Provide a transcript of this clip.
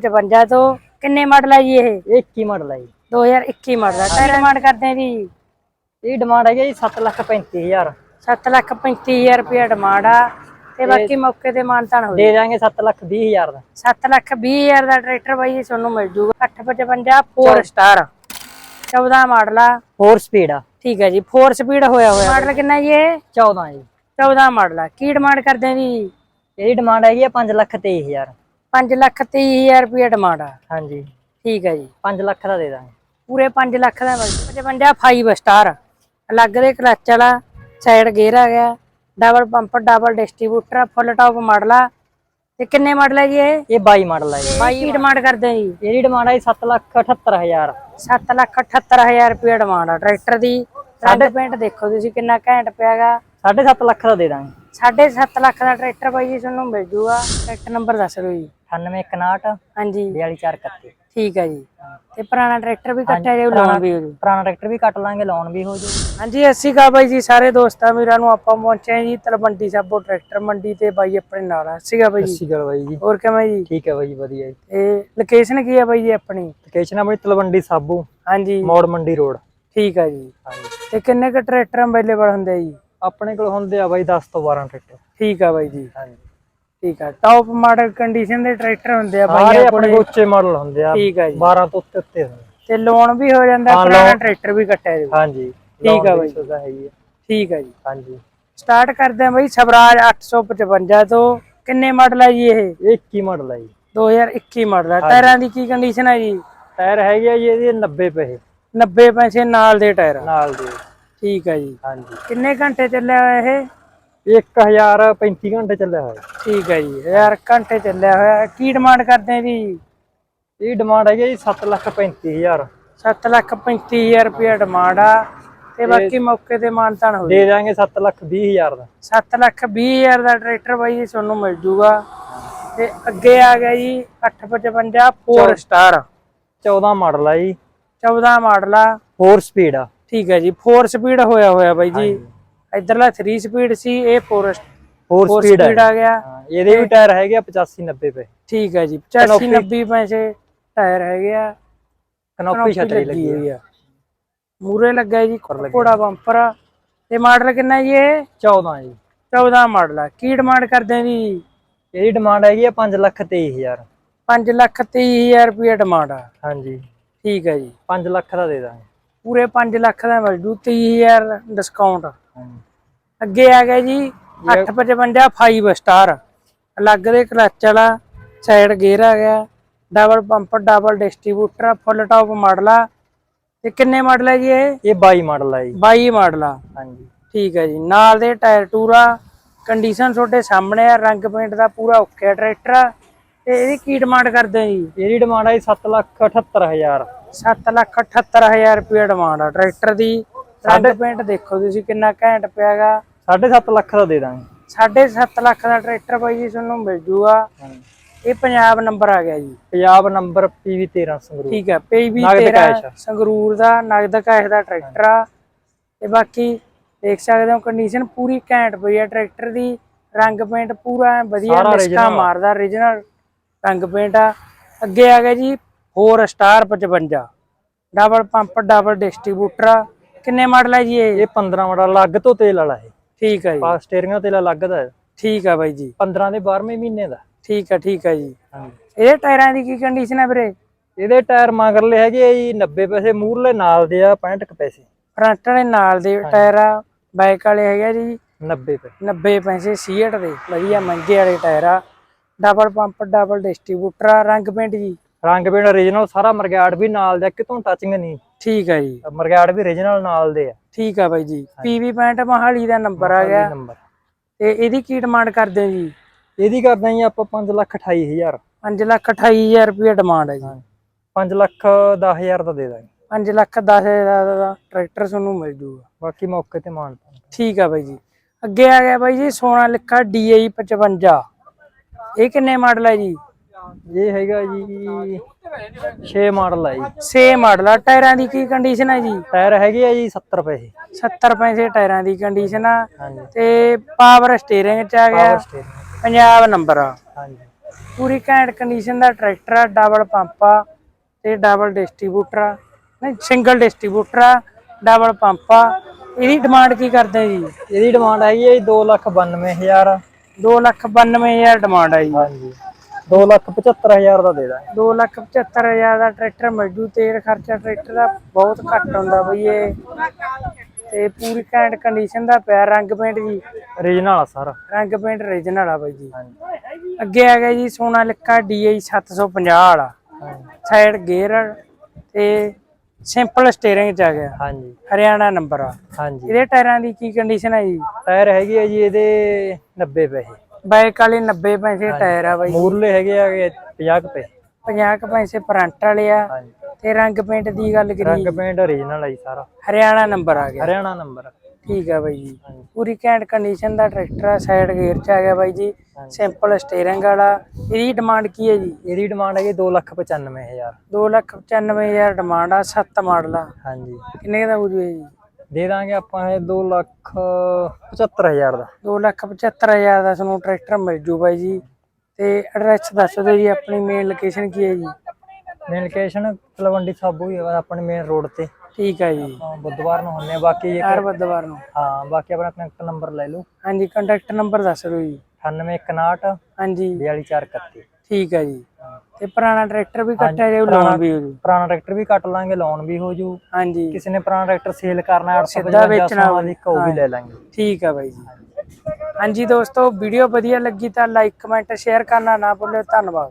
55 ਤੋਂ ਕਿੰਨੇ ਮਾਡਲ ਹੈ ਜੀ ਇਹ? ਇਹ 21 ਮਾਡਲ ਹੈ ਜੀ 2021 ਮਾਡਲ ਹੈ ਟਾਇਰ ਡਿਮਾਂਡ ਕਰਦੇ ਆ ਜੀ? ਇਹ ਡਿਮਾਂਡ ਹੈਗੀ ਜੀ 7 ਲੱਖ 35000 7 ਲੱਖ 35000 ਰੁਪਏ ਡਿਮਾਂਡ ਆ ਤੇ ਬਾਕੀ ਮੌਕੇ ਤੇ ਮਾਨਤਾਨ ਹੋ ਦੇ ਦਾਂਗੇ 7 ਲੱਖ 20000 ਦਾ। 7 ਲੱਖ 20000 ਦਾ ਟਰੈਕਟਰ ਬਾਈ ਤੁਹਾਨੂੰ ਮਿਲ ਜੂਗਾ। 855 4 ਸਟਾਰ 14 ਮਾਡਲ ਆ। 4 ਸਪੀਡ ਆ। ਠੀਕ ਹੈ ਜੀ 4 ਸਪੀਡ ਹੋਇਆ ਹੋਇਆ। ਮਾਡਲ ਕਿੰਨਾ ਜੀ ਇਹ? 14 ਜੀ। 14 ਮਾਡਲ ਆ। ਕੀ ਡਿਮਾਂਡ ਕਰਦੇ ਆ ਜੀ? ਇਹਦੀ ਡਿਮਾਂਡ ਹੈਗੀ ਆ 5 ਲੱਖ 23000 5 ਲੱਖ 30000 ਰੁਪਏ ਡਿਮਾਂਡ ਆ। ਹਾਂਜੀ। ਠੀਕ ਹੈ ਜੀ। 5 ਲੱਖ ਦਾ ਦੇ ਦਾਂਗੇ। ਪੂਰੇ 5 ਲੱਖ ਦਾ ਮਿਲ 55 5 ਸਟਾਰ ਅਲੱਗ ਦੇ ਕਲਚ ਵਾਲਾ। ਸਾਈਡ ਗੇਅਰ ਆ ਗਿਆ। Double pump double distributor full top model ਆ। ਤੇ ਕਿੰਨੇ ਮਾਡਲ ਹੈ ਜੀ ਇਹ? ਇਹ 22 ਮਾਡਲ ਹੈ ਜੀ। ਬਾਈ ਕੀ ਡਿਮਾਂਡ ਕਰਦੇ ਆ ਜੀ? ਇਹਦੀ ਡਿਮਾਂਡ ਹੈ 7 ਲੱਖ 78000 7 ਲੱਖ 78000 ਰੁਪਏ ਡਿਮਾਂਡ ਆ। ਟਰੈਕਟਰ ਦੀ। ਸਾਡੇ ਪੇਂਟ ਦੇਖੋ ਤੁਸੀਂ ਕਿੰਨਾ ਘੈਂਟ ਪਿਆਗਾ 7.5 ਲੱਖ ਦਾ ਦੇ ਦਾਂਗੇ। 7.5 ਲੱਖ ਦਾ ਟਰੈਕਟਰ ਬਾਈ ਜੀ ਤੁਹਾਨੂੰ ਮਿਲ ਜੂਗਾ। ਟਰੈਕਟਰ ਨੰਬਰ ਦੱਸ ਦਿਓ ਜੀ। 9861 ਹਾਂਜੀ। 42431 ਠੀਕ ਹੈ ਜੀ। ਤੇ ਪੁਰਾਣਾ ਟਰੈਕਟਰ ਵੀ ਕੱਟਿਆ ਜਾਊ ਲੋਨ ਵੀ ਹੋ ਜੂ। ਪੁਰਾਣਾ ਟਰੈਕਟਰ ਵੀ ਕੱਟ ਲਾਂਗੇ ਲੋਨ ਵੀ ਹੋ ਜੂ। ਹਾਂਜੀ ਅਸੀਂ ਕਾ ਬਾਈ ਜੀ ਸਾਰੇ ਦੋਸਤਾਂ ਵੀਰਾਂ ਨੂੰ ਆਪਾਂ ਪਹੁੰਚੇ ਜੀ ਤਲਵੰਡੀ ਸਾਬੋ ਟਰੈਕਟਰ ਮੰਡੀ ਤੇ ਬਾਈ ਆਪਣੇ ਨਾਲ ਆ। ਸੀਗਾ ਬਾਈ ਜੀ। ਅਕਾਲ ਬਾਈ ਜੀ। ਹੋਰ ਕਿਵੇਂ ਜੀ? ਠੀਕ ਹੈ ਬਾਈ ਜੀ ਵਧੀਆ ਜੀ। ਇਹ ਲੋਕੇਸ਼ਨ ਕੀ ਹੈ ਬਾਈ ਜੀ ਆਪਣੀ? ਲੋਕੇਸ਼ਨ ਆਪਣੀ ਤਲਵੰਡੀ ਸਾਬੂ ਹਾਂਜੀ। ਮੋੜ ਮੰਡੀ ਰੋਡ। ਠੀਕ ਹੈ ਜੀ। ਹਾਂਜੀ। ਤੇ ਕਿੰਨੇ ਕ ਟਰੈਕਟਰ ਅਵੇਲੇਬਲ ਹੁੰਦੇ ਆ ਜੀ? ਆਪਣੇ ਕੋਲ ਹੁੰਦੇ ਆ ਬਾਈ 10 ਤੋਂ 12 ਟਰੈਕਟਰ। ਠੀਕ ਆ ਬਾਈ ਜੀ। ਹਾਂਜੀ। ਠੀਕ ਆ। ਟੌਪ ਮਾਡਲ ਕੰਡੀਸ਼ਨ ਦੇ ਟਰੈਕਟਰ ਹੁੰਦੇ ਆ ਬਾਈ ਆਪਣੇ ਕੋਲ ਉੱਚੇ ਮਾਡਲ ਹੁੰਦੇ ਆ। ਠੀਕ ਆ ਜੀ। 12 ਤੋਂ ਉੱਤੇ ਉੱਤੇ ਹੁੰਦੇ ਤੇ ਲੋਨ ਵੀ ਹੋ ਜਾਂਦਾ ਹਾਂ, ਪੁਰਾਣਾ ਟਰੈਕਟਰ ਵੀ ਕੱਟਿਆ ਜਾਊ। ਹਾਂਜੀ। ਠੀਕ ਆ ਬਾਈ। ਸੁਵਿਧਾ ਹੈਗੀ ਆ। ਠੀਕ ਆ ਜੀ। ਹਾਂਜੀ। ਸਟਾਰਟ ਕਰਦੇ ਆ ਬਾਈ ਸਵਰਾਜ 855 ਤੋਂ। ਕਿੰਨੇ ਮਾਡਲ ਹੈ ਜੀ ਇਹ? ਇਹ 21 ਮਾਡਲ ਹੈ ਜੀ। 2021 ਮਾਡਲ ਹੈ ਟਾਇਰਾਂ ਦੀ ਕੀ ਕੰਡੀਸ਼ਨ ਹੈ ਜੀ? ਟਾਇਰ ਹੈਗੇ ਆ ਜੀ ਇਹਦੇ 90 ਪੈਸੇ। 90 ਪੈਸੇ ਨਾਲ ਦੇ ਟਾਇਰ। ਨਾਲ ਦੇ। ਠੀਕ ਹੈ ਜੀ। ਹਾਂਜੀ। ਕਿੰਨੇ ਘੰਟੇ ਚੱਲਿਆ ਹੋਇਆ ਇਹ? 1035 ਘੰਟੇ ਚੱਲਿਆ ਹੋਇਆ। ਠੀਕ ਹੈ ਜੀ ਯਾਰ ਘੰਟੇ ਚੱਲਿਆ ਹੋਇਆ। ਹੈ। ਕੀ ਡਿਮਾਂਡ ਕਰਦੇ ਜੀ? ਇਹ ਡਿਮਾਂਡ ਹੈਗੀ ਆ ਜੀ 7 ਲੱਖ 35000 7 ਲੱਖ 35000 ਰੁਪਏ ਡਿਮਾਂਡ ਆ ਤੇ ਬਾਕੀ ਮੌਕੇ ਤੇ ਮਾਨਤਾਨ ਹੋ ਦੇ ਦਾਂਗੇ 7 ਲੱਖ 20000 ਦਾ। 7 ਲੱਖ 20000 ਦਾ ਟਰੈਕਟਰ ਬਾਈ ਜੀ ਤੁਹਾਨੂੰ ਮਿਲ ਜੂਗਾ। ਤੇ ਅੱਗੇ ਆ ਗਿਆ ਜੀ 855 4 ਸਟਾਰ 14 ਮਾਡਲ ਆ ਜੀ। 14 ਮਾਡਲ ਆ। 4 ਸਪੀਡ ਆ। ਠੀਕ ਹੈ ਜੀ 4 ਸਪੀਡ ਹੋਇਆ ਹੋਇਆ ਬਾਈ ਜੀ। ਇਧਰਲਾ 3 ਸਪੀਡ ਸੀ ਇਹ 4 4 4 ਸਪੀਡ ਆ ਗਿਆ। ਇਹਦੇ ਵੀ ਟਾਇਰ ਹੈਗੇ ਆ 85 90 ਪਏ। ਠੀਕ ਹੈ ਜੀ 85 90 ਪੈਸੇ ਟਾਇਰ ਹੈਗੇ ਆ। ਕਨੋਪੀ ਛਤਰੀ ਲੱਗੀ ਹੋਈ ਆ। ਮੂਰੇ ਲੱਗਾ ਜੀ ਘੋੜਾ ਬੰਪਰ ਆ। ਤੇ ਮਾਡਲ ਕਿੰਨਾ ਜੀ ਇਹ? 14 ਜੀ। 14 ਮਾਡਲ ਆ। ਕੀ ਡਿਮਾਂਡ ਕਰਦੇ ਜੀ? ਇਹਦੀ ਡਿਮਾਂਡ ਹੈਗੀ ਆ 5 ਲੱਖ 23000 5 ਲੱਖ 23000 ਰੁਪਏ ਡਿਮਾਂਡ ਆ। ਹਾਂਜੀ। ਠੀਕ ਹੈ ਜੀ। 5 ਲੱਖ ਦਾ ਦੇ ਦਾਂਗੇ। ਪੂਰੇ 5 ਲੱਖ ਦਾ ਮਿਲ ਜੂ 30000 ਡਿਸਕਾਊਂਟ ਅੱਗੇ ਆ ਗਿਆ ਜੀ 855 5 ਸਟਾਰ ਅਲੱਗ ਦੇ ਕਲਚ ਵਾਲਾ ਸਾਈਡ ਗੇਅਰ ਆ ਗਿਆ double pump double distributor full top model ਆ। ਤੇ ਕਿੰਨੇ ਮਾਡਲ ਹੈ ਜੀ ਇਹ? ਇਹ 22 ਮਾਡਲ ਆ ਜੀ। 22 ਮਾਡਲ ਆ। ਹਾਂਜੀ। ਠੀਕ ਹੈ ਜੀ। ਨਾਲ ਦੇ ਟਾਇਰ ਟੂਰਾ ਕੰਡੀਸ਼ਨ ਤੁਹਾਡੇ ਸਾਹਮਣੇ ਆ ਰੰਗ ਪੇਂਟ ਦਾ ਪੂਰਾ ਓਕੇ ਟਰੈਕਟਰ ਆ। ਤੇ ਇਹਦੀ ਕੀ ਡਿਮਾਂਡ ਕਰਦੇ ਆ ਜੀ? ਇਹਦੀ ਡਿਮਾਂਡ ਹੈ 7 ਲੱਖ 78000 7 ਲੱਖ 78000 ਰੁਪਏ ਡਿਮਾਂਡ ਆ। ਟਰੈਕਟਰ ਦੀ ਰੰਗ ਪੇਂਟ ਦੇਖੋ ਤੁਸੀਂ ਕਿੰਨਾ ਘੈਂਟ ਪਿਆਗਾ। 7.5 ਲੱਖ ਦਾ ਦੇ ਦਾਂਗੇ। 7.5 ਲੱਖ ਦਾ ਟਰੈਕਟਰ ਬਾਈ ਜੀ ਤੁਹਾਨੂੰ ਮਿਲ ਜੂਗਾ। ਇਹ ਪੰਜਾਬ ਨੰਬਰ ਆ ਗਿਆ ਜੀ। ਪੰਜਾਬ ਨੰਬਰ 13 ਸੰਗਰੂਰ। ਠੀਕ ਹੈ ਪੀਵੀ ਨਗਦ 13 ਕੈਸ਼। ਸੰਗਰੂਰ ਦਾ ਨਗਦ ਕੈਸ਼ ਦਾ ਟਰੈਕਟਰ ਆ। ਤੇ ਬਾਕੀ ਦੇਖ ਸਕਦੇ ਹੋ ਕੰਡੀਸ਼ਨ ਪੂਰੀ ਘੈਂਟ ਪਈ ਆ ਟਰੈਕਟਰ ਦੀ। ਰੰਗ ਪੇਂਟ ਪੂਰਾ ਵਧੀਆ original। ਮਾਰਦਾ origignal ਰੰਗ ਪੇਂਟ ਆ। ਅੱਗੇ ਆ ਗਿਆ ਜੀ 4 star 55 double pump double distributor. ਕਿੰਨੇ ਮਾਡਲ ਹੈ ਜੀ ਇਹ? ਇਹ 15 ਮਾਡਲ ਅਲੱਗ ਤੋਂ ਤੇਲ ਵਾਲਾ ਹੈ ਠੀਕ ਹੈ ਜੀ। ਪਾ ਸਟੀਅਰਿੰਗ ਤੇਲ ਅਲੱਗ ਦਾ ਹੈ। ਠੀਕ ਆ ਬਾਈ ਜੀ। 15 ਦੇ 12ਵੇਂ ਮਹੀਨੇ ਦਾ। ਠੀਕ ਆ ਠੀਕ ਆ ਜੀ। ਇਹਦੇ ਟਾਇਰਾਂ ਦੀ ਕੀ ਕੰਡੀਸ਼ਨ ਹੈ ਵੀਰੇ? ਇਹਦੇ ਟਾਇਰ ਮਗਰਲੇ ਹੈਗੇ ਜੀ 90 ਪੈਸੇ ਮੂਰਲੇ ਨਾਲ ਦੇ ਆ 65 ਕੁ ਪੈਸੇ। ਫਰੰਟ ਵਾਲੇ ਨਾਲ ਦੇ ਟਾਇਰ ਆ ਬਾਈਕ ਵਾਲੇ ਹੈਗੇ ਜੀ। 90 ਪੈਸੇ। 90 ਪੈਸੇ ਸੀਟ ਦੇ ਵਧੀਆ ਮਹਿੰਗੇ ਵਾਲੇ ਟਾਇਰ ਆ। ਡਬਲ ਪੰਪ ਡਬਲ ਡਿਸਟ੍ਰੀਬਿਊਟਰ ਰੰਗ ਪੇਂਟ ਜੀ। ਰੰਗ ਪੇਂਟ origignal ਸਾਰਾ ਮਰਗਾੜ ਵੀ ਨਾਲ ਦਾ ਕਿਤੋਂ ਟੱਚਿੰਗ ਨਹੀਂ। ਠੀਕ ਆ ਜੀ। ਮਰਗਾੜ ਵੀ origignal ਨਾਲ ਦੇ ਆ। ਠੀਕ ਆ ਬਾਈ ਜੀ। ਪੀਵੀ ਪੈਂਟ ਮਹਾਲੀ ਦਾ ਨੰਬਰ ਆ ਗਿਆ। ਨੰਬਰ ਤੇ ਇਹਦੀ ਕੀ ਡਿਮਾਂਡ ਕਰਦੇ ਹੋ ਜੀ? ਇਹਦੀ ਕਰਦੇ ਜੀ ਆਪਾਂ 5 ਲੱਖ 28000 5 ਲੱਖ 28000 ਰੁਪਏ ਡਿਮਾਂਡ ਹੈ ਜੀ। 5 ਲੱਖ 10000 ਦਾ ਦੇ ਦਾਂਗੇ। 5 ਲੱਖ 10000 ਦਾ ਟਰੈਕਟਰ ਤੁਹਾਨੂੰ ਮਿਲ ਜੂਗਾ। ਬਾਕੀ ਮੌਕੇ ਤੇ ਮਾਨ ਠੀਕ ਆ ਬਾਈ ਜੀ। ਅੱਗੇ ਆ ਗਿਆ ਬਾਈ ਜੀ ਸੋਨਾ ਲਿਖਾ DI 55 ਇਹ ਕਿੰਨੇ ਮਾਡਲ ਹੈ ਜੀ? ਇਹ ਹੈਗਾ ਜੀ 6 ਮਾਡਲ ਆ ਜੀ। ਸੇ ਮਾਡਲ ਆ। ਟਾਇਰਾਂ ਦੀ ਕੀ ਕੰਡੀਸ਼ਨ ਹੈ ਜੀ? ਟਾਇਰ ਹੈਗੇ ਆ ਜੀ 70 ਪੈਸੇ। 70 ਪੈਸੇ ਟਾਇਰਾਂ ਦੀ ਕੰਡੀਸ਼ਨ ਆ। ਤੇ ਪਾਵਰ ਸਟੀਅਰਿੰਗ ਚ ਆ ਗਿਆ। ਪੰਜਾਬ ਨੰਬਰ ਆ। ਹਾਂਜੀ। ਪੂਰੀ ਘੈਂਟ ਕੰਡੀਸ਼ਨ ਦਾ ਟਰੈਕਟਰ ਆ ਡਬਲ ਪੰਪ ਆ ਤੇ ਡਬਲ ਡਿਸਟ੍ਰੀਬਿਊਟਰ ਆ। ਨਹੀਂ ਸਿੰਗਲ ਡਿਸਟ੍ਰੀਬਿਊਟਰ ਆ ਡਬਲ ਪੰਪ ਆ। ਇਹਦੀ ਡਿਮਾਂਡ ਕੀ ਕਰਦੇ ਜੀ? ਇਹਦੀ ਡਿਮਾਂਡ ਹੈਗੀ ਹੈ ਜੀ 292000 2 ਲੱਖ 92000 ਡਿਮਾਂਡ ਆ ਜੀ। ਹਾਂਜੀ। 275000 ਦਾ ਦੇ ਦਾਂਗੇ। 2 ਲੱਖ 75000 ਦਾ ਟਰੈਕਟਰ ਮਿਲਜੂ ਤੇਲ ਖਰਚਾ ਟਰੈਕਟਰ ਦਾ ਬਹੁਤ ਘੱਟ ਹੁੰਦਾ ਬਈ ਇਹ। ਤੇ ਪੂਰੀ ਘੈਂਟ ਕੰਡੀਸ਼ਨ ਦਾ ਪਿਆ ਰੰਗ ਪੇਂਟ ਜੀ। ਰੀਜਨਲ ਆ ਸਾਰਾ। ਰੰਗ ਪੇਂਟ ਰੀਜਨਲ ਆ ਬਾਈ ਜੀ। ਅੱਗੇ ਆ ਗਿਆ ਜੀ ਸੋਨਾਲਿਕਾ DI 750 ਵਾਲਾ। ਸਾਈਡ ਗੇਅਰ ਤੇ ਸਿੰਪਲ ਸਟੀਅਰਿੰਗ ਚ ਆ ਗਿਆ। ਹਾਂਜੀ। ਹਰਿਆਣਾ ਨੰਬਰ ਆ। ਹਾਂਜੀ। ਇਹਦੇ ਟਾਇਰਾਂ ਦੀ ਕੀ ਕੰਡੀਸ਼ਨ ਹੈ ਜੀ? ਟਾਇਰ ਹੈਗੇ ਆ ਜੀ ਇਹਦੇ 90 ਪੈਸੇ। ਬਾਈਕ ਵਾਲੇ 90 ਪੈਸੇ ਟਾਇਰ ਆ ਬਾਈ। ਮੂਰਲੇ ਹੈਗੇ ਆ 50 ਕੁ ਪੈਸੇ 50 ਕੁ ਪੈਸੇ ਫਰੰਟ ਵਾਲੇ ਆ ਹਾਂਜੀ। ਤੇ ਰੰਗ ਪੇਂਟ ਦੀ ਗੱਲ ਕਰੀ ਰੰਗ ਪੇਂਟ ਰੀਜਨਲ ਆ ਜੀ ਸਾਰਾ। ਹਰਿਆਣਾ ਨੰਬਰ ਆ ਗਿਆ। ਹਰਿਆਣਾ ਨੰਬਰ ਠੀਕ ਆ ਬਾਈ ਜੀ। ਹਾਂਜੀ। ਪੂਰੀ ਘੈਂਟ ਕੰਡੀਸ਼ਨ ਦਾ ਟਰੈਕਟਰ ਆ ਸਾਈਡ ਗੇਅਰ ਚ ਆ ਗਿਆ ਬਾਈ ਜੀ। ਸਿੰਪਲ ਸਟੀਅਰਿੰਗ ਵਾਲਾ। ਇਹਦੀ ਡਿਮਾਂਡ ਕੀ ਹੈ ਜੀ? ਇਹਦੀ ਡਿਮਾਂਡ ਹੈਗੀ 295000 2 ਲੱਖ 95000 ਡਿਮਾਂਡ ਆ 7 ਮਾਡਲ ਆ। ਹਾਂਜੀ। ਕਿੰਨੇ ਕੁ ਦਾ ਹੋ ਜੂਏ ਜੀ? ਦੇ ਦਾਂਗੇ ਆਪਾਂ ਇਹ 2 ਲੱਖ 75000 ਦਾ। 2 ਲੱਖ 75000 ਦਾ ਤੁਹਾਨੂੰ ਟਰੈਕਟਰ ਮਿਲ ਜੂ ਬਾਈ ਜੀ। ਤੇ ਐਡਰੈਸ ਦੱਸ ਦਿਓ ਜੀ ਆਪਣੀ ਮੇਨ ਲੋਕੇਸ਼ਨ ਕੀ ਹੈ ਜੀ? ਮੇਨ ਲੋਕੇਸ਼ਨ ਤਲਵੰਡੀ ਸਾਬੂ ਹੀ ਹੈ ਆਪਣੇ ਮੇਨ ਰੋਡ ਤੇ। ਠੀਕ ਹੈ ਜੀ। ਹਾਂ, ਬੁੱਧਵਾਰ ਨੂੰ ਹੁੰਨੇ ਬਾਕੀ ਹਰ ਬੁੱਧਵਾਰ ਨੂੰ। ਹਾਂ ਬਾਕੀ ਆਪਣਾ ਕਨੈਕਟ ਨੰਬਰ ਲੈ ਲਓ। ਹਾਂਜੀ ਕੰਟੈਕਟ ਨੰਬਰ ਦੱਸ ਦਿਓ ਜੀ। 9861 ਹਾਂਜੀ। 42431 ਠੀਕ ਹੈ ਜੀ। ਤੇ ਪੁਰਾਣਾ ਟਰੈਕਟਰ ਵੀ ਕੱਟਿਆ ਜਾਊ ਲੋਨ ਵੀ ਹੋ ਜੂ। ਪੁਰਾਣਾ ਟਰੈਕਟਰ ਵੀ ਕੱਟ ਲਾਂਗੇ ਲੋਨ ਵੀ ਹੋ ਜੂ। ਹਾਂਜੀ। ਕਿਸੇ ਨੇ ਪੁਰਾਣਾ ਟਰੈਕਟਰ ਸੇਲ ਕਰਨਾ ਸਿੱਧਾ 850 ਵੇਚਣਾ ਵਾਲੀ ਵੀ ਲੈ ਲਾਂਗੇ। ਠੀਕ ਹੈ ਬਾਈ ਜੀ। ਹਾਂਜੀ ਦੋਸਤੋ ਵੀਡੀਓ ਵਧੀਆ ਲੱਗੀ ਤਾਂ ਲਾਈਕ ਕਮੈਂਟ ਸ਼ੇਅਰ ਕਰਨਾ ਨਾ ਭੁੱਲਿਓ। ਧੰਨਵਾਦ।